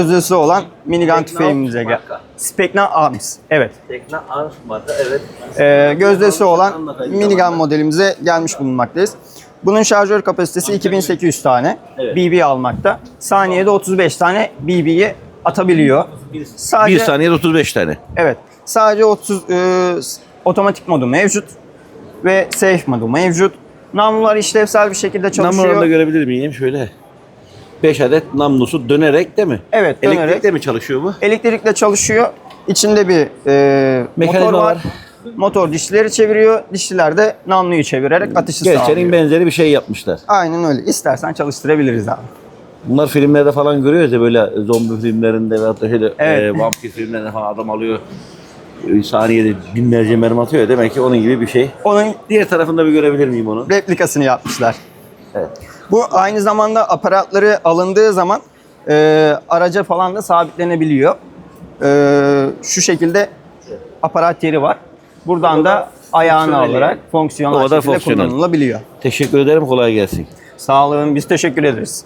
Sözlüsü olan minigun Tekna tüfeğimize gel. Specna Arms. Evet. Tekne Arms marka evet. Ee, gözdesi olan minigun modelimize gelmiş bulunmaktayız. Bunun şarjör kapasitesi 2800 tane Evet. BB almakta. Saniyede 35 tane BB'yi atabiliyor. Sadece Bir saniyede 35 tane. evet. Sadece 30 e, otomatik modu mevcut ve safe modu mevcut. Namlular işlevsel bir şekilde çalışıyor. Namlularını da görebilir miyim? Şöyle. 5 adet namlusu dönerek değil mi? Evet, dönerek. Elektrikle mi çalışıyor bu? Elektrikle çalışıyor. İçinde bir e, Mekanizma motor var. var. Motor dişleri çeviriyor. Dişliler de namluyu çevirerek atışı sağlıyor. benzeri bir şey yapmışlar. Aynen öyle. İstersen çalıştırabiliriz abi. Bunlar filmlerde falan görüyoruz ya böyle zombi filmlerinde veyahut da şöyle Evet. e, vampir filmlerinde falan adam alıyor. Saniyede binlerce mermi atıyor. Demek ki onun gibi bir şey. Onun Diğer tarafında bir görebilir miyim onu? replikasını yapmışlar. Evet. Bu aynı zamanda aparatları alındığı zaman e, araca falan da sabitlenebiliyor. E, şu şekilde aparat yeri var. Buradan da ayağını fonksiyonel alarak yani. fonksiyonel O şekilde fonksiyonel. kullanılabiliyor. Teşekkür ederim. Kolay gelsin. Sağ olun. Biz teşekkür ederiz.